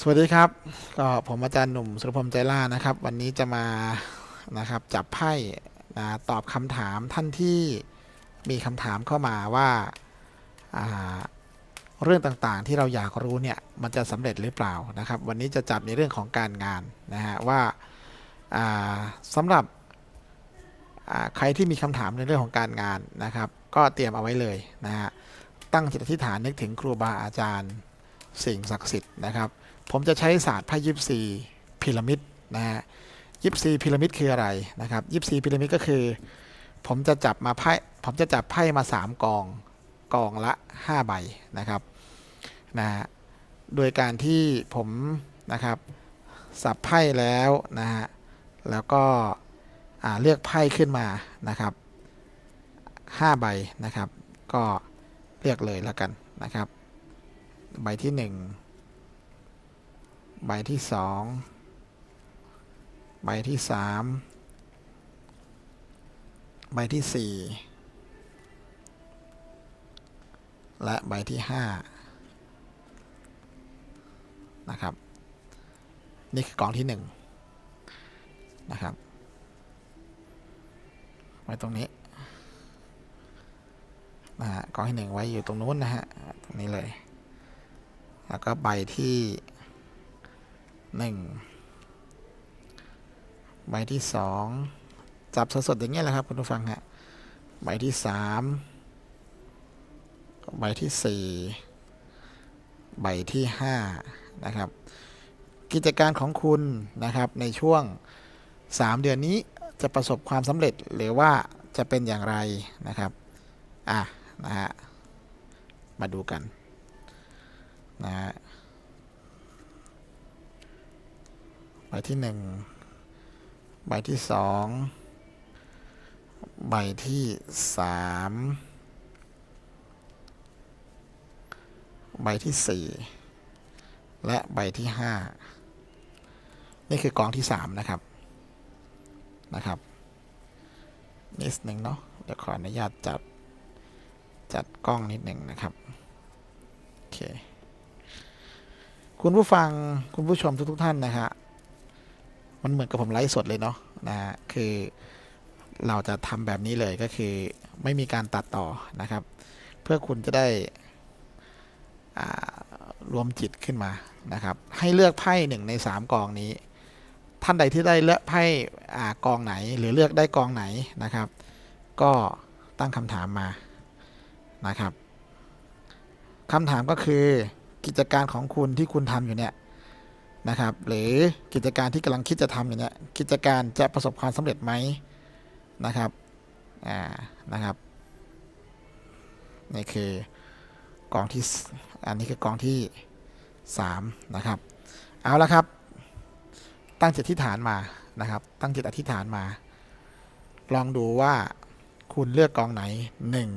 สวัสดีครับก็ผมอาจารย์หนุ่มสุรพลใจล่านะครับ วันนี้จะมานะครับจับไพ่นะตอบคำถามท่านที่มีคำถามเข้ามาว่าาเรื่องต่างๆ ที่เราอยากรู้เนี่ยมันจะสำเร็จหรือเปล่านะครับ วันนี้จะจับในเรื่องของการงานนะฮะว่าาสำหรับใครที่มีคำถามในเรื่องของการงานนะครับ ก็เตรียมเอาไว้เลยนะฮะตั้งจิตอธิษฐานนึกถึงครูบาอาจารย์สิ่งศักดิ์สิทธิ์นะครับ ผมจะใช้ศาสตร์ไพ่ยิปซีพีระมิดนะฮะยิปซีพีระมิดคืออะไรนะครับยิปซีพีระมิดก็คือ ผมจะจับมาไพ่ผมจะจับไพ่มา 3 กองกองละ 5 ใบนะครับนะฮะโดยการที่ผมนะครับสับไพ่แล้วนะฮะแล้วก็อ่าเลือกไพ่ขึ้นมานะครับ5ใบนะครับ ก็เลือกเลยแล้วกันนะครับ ใบที่ 1 ใบที่สองใบที่สามใบที่สี่และใบที่ห้านะครับ นี่คือกองที่หนึ่งนะครับ ไว้ตรงนี้นะฮะกองที่หนึ่งไว้อยู่ตรงนู้นนะฮะ ตรงนี้เลย แล้วก็ใบที่ หนึ่งใบที่สองจับสดๆอย่างเงี้ยแหละครับคุณผู้ฟังฮะใบที่สามใบที่สี่ใบที่ห้านะครับ กิจการของคุณนะครับในช่วง 3 เดือนนี้จะประสบความสำเร็จหรือว่าจะเป็นอย่างไรนะครับ อะ นะฮะ มาดูกัน นะฮะ บที่หนึ่งใบที่สองใบที่สามใบที่สี่และใบที่ห้านี่คือกองที่สามนะครับนะครับนิดหนึ่งเนาะเดี๋ยวขออนุญาตจัดจัดกล้องนิดหนึ่งนะครับโอเคคุณผู้ฟังคุณผู้ชมทุกๆท่านนะฮะ มันเหมือนกับผมไลฟ์สดเลยเนาะนะฮะคือเราจะทำแบบนี้เลยก็คือไม่มีการตัดต่อนะครับ เพื่อคุณจะได้รวมจิตขึ้นมานะครับ ให้เลือกไพ่หนึ่งในสามกองนี้ ท่านใดที่ได้เลือกไพ่กองไหน หรือเลือกได้กองไหนนะครับ ก็ตั้งคำถามมานะครับคำถามก็คือกิจการของคุณที่คุณทำอยู่เนี่ย นะครับ หรือกิจการที่กำลังคิดจะทำอย่างเนี้ยกิจการจะประสบความสำเร็จไหมนะครับอ่านะครับนี่คือกองที่อันนี้คือกองที่สามนะครับเอาละครับ ตั้งจิตอธิษฐานมานะครับ ตั้งจิตอธิษฐานมา ลองดูว่าคุณเลือกกองไหนหนึ่ง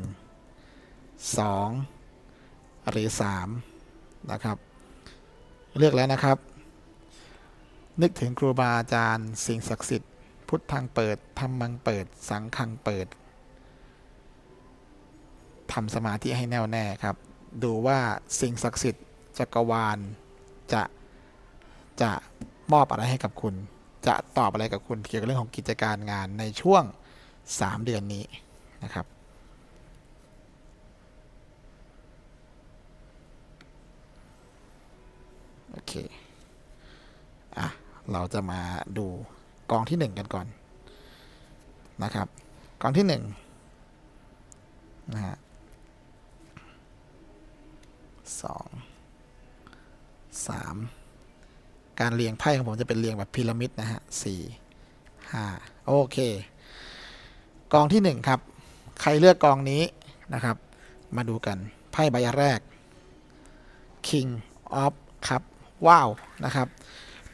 สองหรือสามนะครับ เลือกแล้วนะครับ นึกถึงครูบาอาจารย์ สิ่งศักดิ์สิทธิ์ พุทธังเปิดธรรมังเปิด สังฆังเปิดทำสมาธิให้แน่วแน่ครับ ดูว่าสิ่งศักดิ์สิทธิ์จักรวาลจะจะมอบอะไรให้กับคุณ จะตอบอะไรกับคุณเกี่ยวกับเรื่องของกิจการงานในช่วง 3 เดือนนี้นะครับโอเค เราจะมาดูกองที่หนึ่งกันก่อนนะครับ กองที่หนึ่งนะฮะสองสามการเรียงไพ่ของผมจะเป็นเรียงแบบพีระมิดนะฮะสี่ห้าโอเค กองที่หนึ่งครับ ใครเลือกกองนี้นะครับ มาดูกันไพ่ใบแรก King of Cup ว้าวนะครับ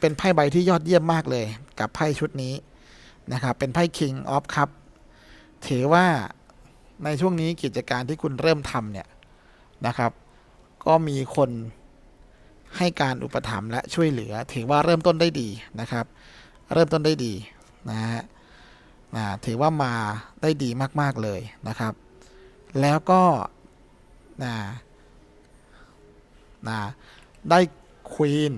เป็นไพ่ใบที่ยอดเยี่ยมมากเลย กับไพ่ชุดนี้นะครับ เป็นไพ่ King of Cup ถือว่าในช่วงนี้กิจการที่คุณเริ่มทำเนี่ยนะครับ ก็มีคนให้การอุปถัมภ์และช่วยเหลือ ถือว่าเริ่มต้นได้ดีนะครับ เริ่มต้นได้ดีนะฮะถือว่ามาได้ดีมาก ๆ เลยนะครับ แล้วก็นะนะได้ควีน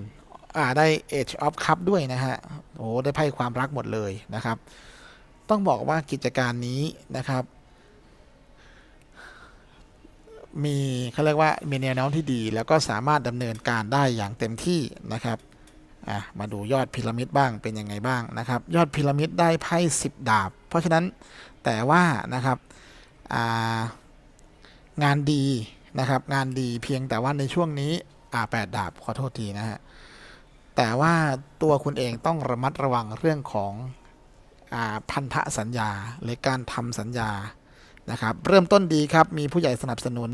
อ่าได้ Age of Cup ด้วยนะฮะโอ้โหได้ไพ่ความรักหมดเลยนะครับ ต้องบอกว่ากิจการนี้นะครับ มีเขาเรียกว่ามีแนวโน้มที่ดี แล้วก็สามารถดำเนินการได้อย่างเต็มที่นะครับอะมาดูยอดพีระมิดบ้างเป็นยังไงบ้างนะครับ ยอดพีระมิดได้ไพ่10 ดาบ เพราะฉะนั้นแต่ว่านะครับอ่างานดีนะครับ งานดีเพียงแต่ว่าในช่วงนี้อ่าแปดดาบขอโทษทีนะฮะ แต่ว่าตัวคุณเองต้องระมัดระวังเรื่องของอพันธสัญญาหรือการทำสัญญานะครับเริ่มต้นดีครับ มีผู้ใหญ่สนับสนุน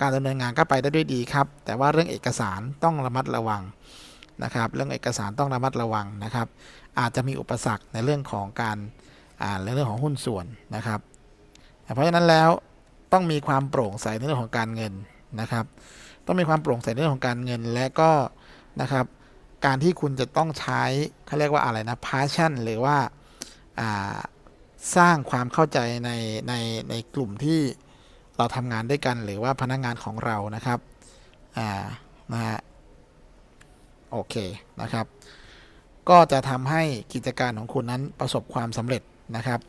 การดำเนินงานก็ไปได้ด้วยดีครับ แต่ว่าเรื่องเอกสารต้องระมัดระวังนะครับ เรื่องเอกสารต้องระมัดระวังนะครับ อาจจะมีอุปสรรคในเรื่องของการในเรื่องของหุ้นส่วนนะครับ เพราะฉะนั้นแล้วต้องมีความโปร่งใสในเรื่องของการเงินนะครับ ต้องมีความโปร่งใสในเรื่องของการเงินและก็นะครับ การที่คุณจะต้องใช้เขาเรียกว่าอะไรนะ passion หรือว่าาสร้างความเข้าใจในในในกลุ่มที่เราทำงานด้วยกัน หรือว่าพนักงานของเรานะครับอ่านะฮะโอเคนะครับ ก็จะทำให้กิจการของคุณนั้นประสบความสำเร็จนะครับ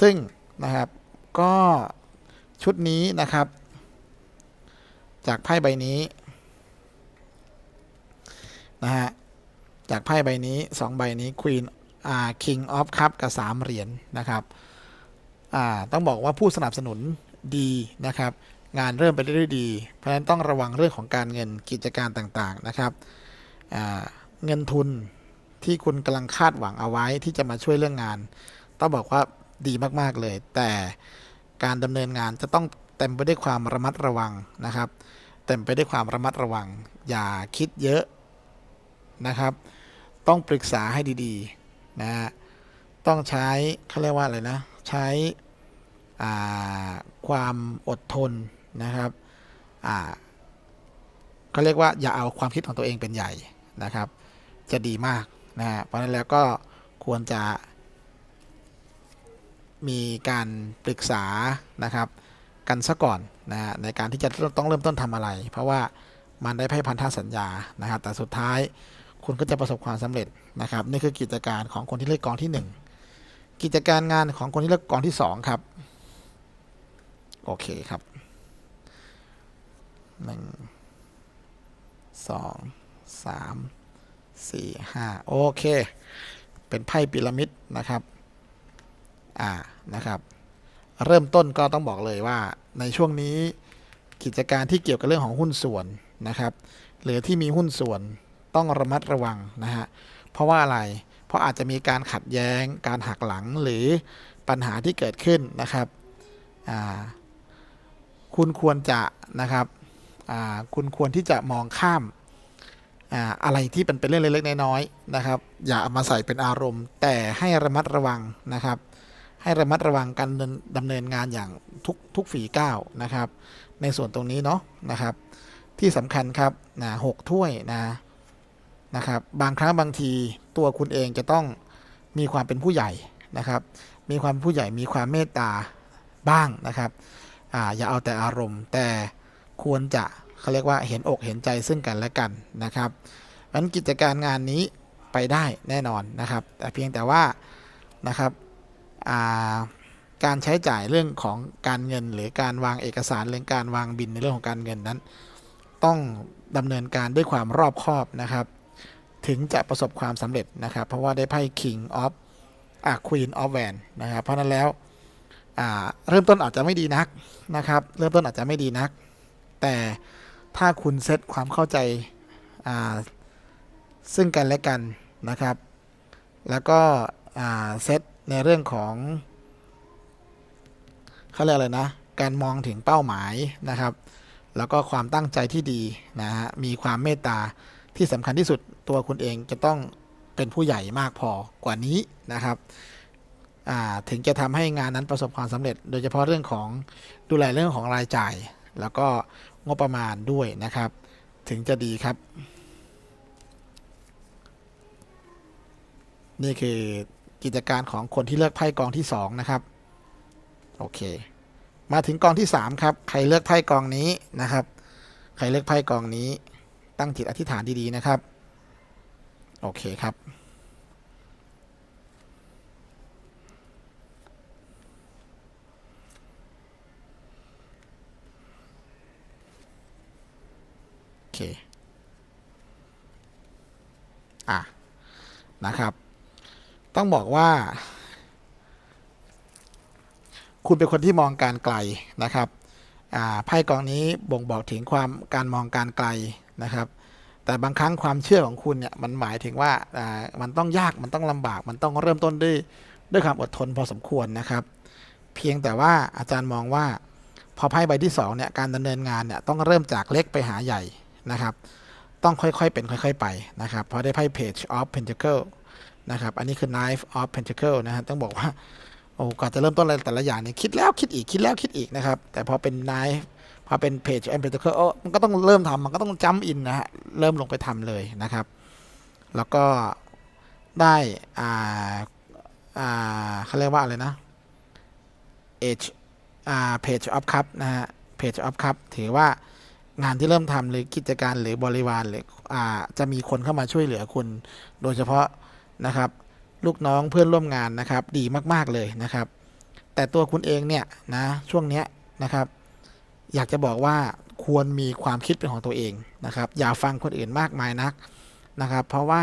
ซึ่งนะครับก็ชุดนี้นะครับ จากไพ่ใบนี้นะฮะ จากไพ่ใบนี้สองใบนี้ Queen อ่า King of Cup กับสามเหรียญนะครับอ่าต้องบอกว่าผู้สนับสนุนดีนะครับ งานเริ่มไปได้ด้วยดี เพราะฉะนั้นต้องระวังเรื่องของการเงินกิจการต่างๆนะครับอ่าเงินทุนที่คุณกำลังคาดหวังเอาไว้ที่จะมาช่วยเรื่องงาน ต้องบอกว่าดีมากๆเลย แต่การดำเนินงานจะต้องเต็มไปด้วยความระมัดระวังนะครับ เต็มไปด้วยความระมัดระวัง อย่าคิดเยอะ นะครับ ต้องปรึกษาให้ดีๆนะฮะต้องใช้เขาเรียกว่าอะไรนะ ใช้ความอดทนนะครับอ่าเขาเรียกว่าอย่าเอาความคิดของตัวเองเป็นใหญ่นะครับ จะดีมากนะฮะเพราะนั้นแล้วก็ควรจะ มีการปรึกษานะครับ กันซะก่อนนะฮะในการที่จะต้องเริ่มต้นทำอะไร เพราะว่ามันได้ไพ่พันธสัญญานะครับ แต่สุดท้าย คุณก็จะประสบความสำเร็จนะครับนี่คือกิจการของคนที่เลือกกองที่ 1 กิจการงานของคนที่เลือกกองที่ 2 ครับ โอเคครับหนึ่งสองสามสี่ห้าโอเค เป็นไพ่พีระมิดนะครับอ่านะครับ เริ่มต้นก็ต้องบอกเลยว่าในช่วงนี้กิจการที่เกี่ยวกับเรื่องของหุ้นส่วนนะครับ หรือที่มีหุ้นส่วน ต้องระมัดระวังนะฮะ เพราะว่าอะไร เพราะอาจจะมีการขัดแย้ง การหักหลังหรือปัญหาที่เกิดขึ้นนะครับ คุณควรจะนะครับ คุณควรที่จะมองข้ามอะไรที่เป็นเป็นเรื่องเล็กๆน้อยๆนะครับ อย่าเอามาใส่เป็นอารมณ์ แต่ให้ระมัดระวังนะครับ ให้ระมัดระวังการดำเนินดำเนินงานอย่างทุกทุกฝีก้าวนะครับ ในส่วนตรงนี้เนาะนะครับ ที่สำคัญครับนะหกถ้วยนะ นะครับ บางครั้งบางทีตัวคุณเองจะต้องมีความเป็นผู้ใหญ่นะครับ มีความผู้ใหญ่มีความเมตตาบ้างนะครับอ่าอย่าเอาแต่อารมณ์ แต่ควรจะเขาเรียกว่าเห็นอกเห็นใจซึ่งกันและกันนะครับนั้นกิจการงานนี้ไปได้แน่นอนนะครับ แต่เพียงแต่ว่านะครับาการใช้จ่ายเรื่องของการเงิน หรือการวางเอกสารเรื่องการวางบินในเรื่องของการเงินนั้น ต้องดำเนินการด้วยความรอบคอบนะครับ ถึงจะประสบความสำเร็จนะครับ เพราะว่าได้ไพ่ King of อ่า Queen of Van นะครับ เพราะนั้นแล้วอ่าเริ่มต้นอาจจะไม่ดีนักนะครับ เริ่มต้นอาจจะไม่ดีนัก แต่ถ้าคุณเซตความเข้าใจอ่าซึ่งกันและกันนะครับ แล้วก็อ่าเซตในเรื่องของเขาเรียกอะไรนะ การมองถึงเป้าหมายนะครับ แล้วก็ความตั้งใจที่ดีนะฮะ มีความเมตตาที่สำคัญที่สุด ตัวคุณเองจะต้องเป็นผู้ใหญ่มากพอกว่านี้นะครับถึงจะทำให้งานนั้นประสบความสำเร็จ โดยเฉพาะเรื่องของดูแลเรื่องของรายจ่าย แล้วก็งบประมาณด้วยนะครับ ถึงจะดีครับ นี่คือกิจการของคนที่เลือกไพ่กองที่สองนะครับโอเค มาถึงกองที่สามครับ ใครเลือกไพ่กองนี้นะครับ ใครเลือกไพ่กองนี้ ตั้งจิตอธิษฐานดีๆนะครับ โอเคครับโอเคอะนะครับ ต้องบอกว่า คุณเป็นคนที่มองการไกลนะครับไพ่กองนี้บ่งบอกถึงความการมองการไกลนะครับ แต่บางครั้งความเชื่อของคุณเนี่ยมันหมายถึงว่าอ่ามันต้องยากมันต้องลำบาก มันต้องเริ่มต้นด้วยด้วยความอดทนพอสมควรนะครับ เพียงแต่ว่าอาจารย์มองว่าพอไพ่ใบที่สองเนี่ยการดำเนินงานเนี่ยต้องเริ่มจากเล็กไปหาใหญ่นะครับ ต้องค่อยๆเป็นค่อย ๆ ไปนะครับเพราะได้ไพ่ page of pentacle นะครับอันนี้คือ knife of pentacle นะฮะต้องบอกว่าโอ้ก่อนจะเริ่มต้นอะไรแต่ละอย่างเนี่ยคิดแล้วคิดอีกคิดแล้วคิดอีกนะครับ แต่พอเป็น knife พอเป็น page of pentacle โอ้มันก็ต้องเริ่มทำมันก็ต้องจัมอินนะฮะ เริ่มลงไปทำเลยนะครับ แล้วก็ได้อ่าอ่าเขาเรียกว่าอะไรนะ age อ่า page of cup นะฮะ page of cup ถือว่างานที่เริ่มทำหรือกิจการหรือบริวารหรืออ่าจะมีคนเข้ามาช่วยเหลือคุณ โดยเฉพาะนะครับ ลูกน้องเพื่อนร่วมงานนะครับ ดีมาก ๆ เลยนะครับ แต่ตัวคุณเองเนี่ยนะช่วงเนี้ยนะครับ อยากจะบอกว่าควรมีความคิดเป็นของตัวเองนะครับ อย่าฟังคนอื่นมากมายนักนะครับ เพราะว่า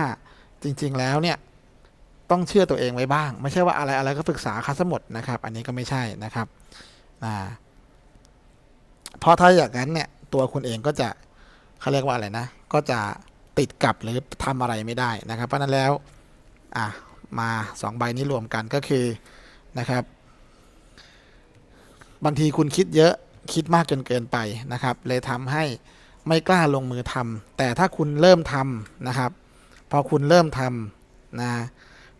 จริง ๆ แล้วเนี่ยต้องเชื่อตัวเองไว้บ้าง ไม่ใช่ว่าอะไรอะไรก็ปรึกษาคัสหมดนะครับ อันนี้ก็ไม่ใช่นะครับเพราะถ้าอย่างนั้นเนี่ยตัวคุณเองก็จะเขาเรียกว่าอะไรนะ ก็จะติดกับหรือทำอะไรไม่ได้นะครับ เพราะนั้นแล้วอะมาสองใบนี้รวมกันก็คือนะครับ บางทีคุณคิดเยอะ คิดมากจนเกินไปนะครับ เลยทำให้ไม่กล้าลงมือทำแต่ถ้าคุณเริ่มทำนะครับ พอคุณเริ่มทำนะ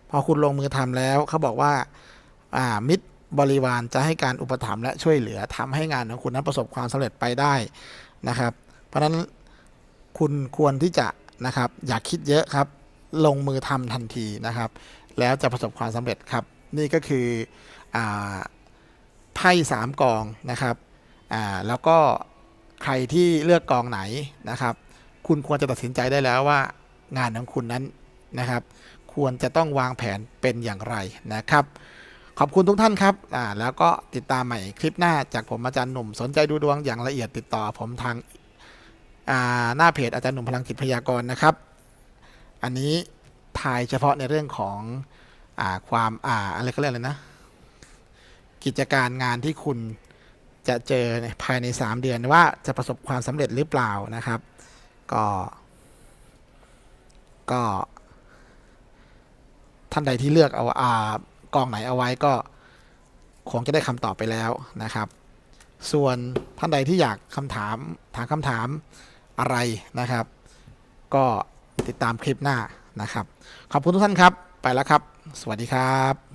พอคุณลงมือทำแล้วเขาบอกว่าอ่ามิตรบริวารจะให้การอุปถัมภ์และช่วยเหลือทำให้งานของคุณนั้นประสบความสำเร็จไปได้นะครับ เพราะฉะนั้นคุณควรที่จะนะครับอย่าคิดเยอะครับ ลงมือทำทันทีนะครับ แล้วจะประสบความสำเร็จครับ นี่ก็คืออไพ่สามกองนะครับ อ่าแล้วก็ใครที่เลือกกองไหนนะครับ คุณควรจะตัดสินใจได้แล้วว่างานของคุณนั้นนะครับ ควรจะต้องวางแผนเป็นอย่างไรนะครับ ขอบคุณทุกท่านครับอ่าแล้วก็ติดตามใหม่คลิปหน้าจากผมอาจารย์หนุ่มสนใจดูดวงอย่างละเอียดติดต่อผมทางอ่าหน้าเพจอาจารย์หนุ่มพลังจิตพยากรณ์นะครับ อันนี้ทายเฉพาะในเรื่องของอ่าความอ่าอะไรเขาเรียกอะไรนะ กิจการงานที่คุณ จะเจอในภายใน 3 เดือนว่าจะประสบความสำเร็จหรือเปล่านะครับ ก็ ก็ ท่านใดที่เลือกเอาอากองไหนเอาไว้ก็คงจะได้คำตอบไปแล้วนะครับ ส่วนท่านใดที่อยากคำถามถามคำถามอะไรนะครับ ก็ติดตามคลิปหน้านะครับ ขอบคุณทุกท่านครับ ไปแล้วครับ สวัสดีครับ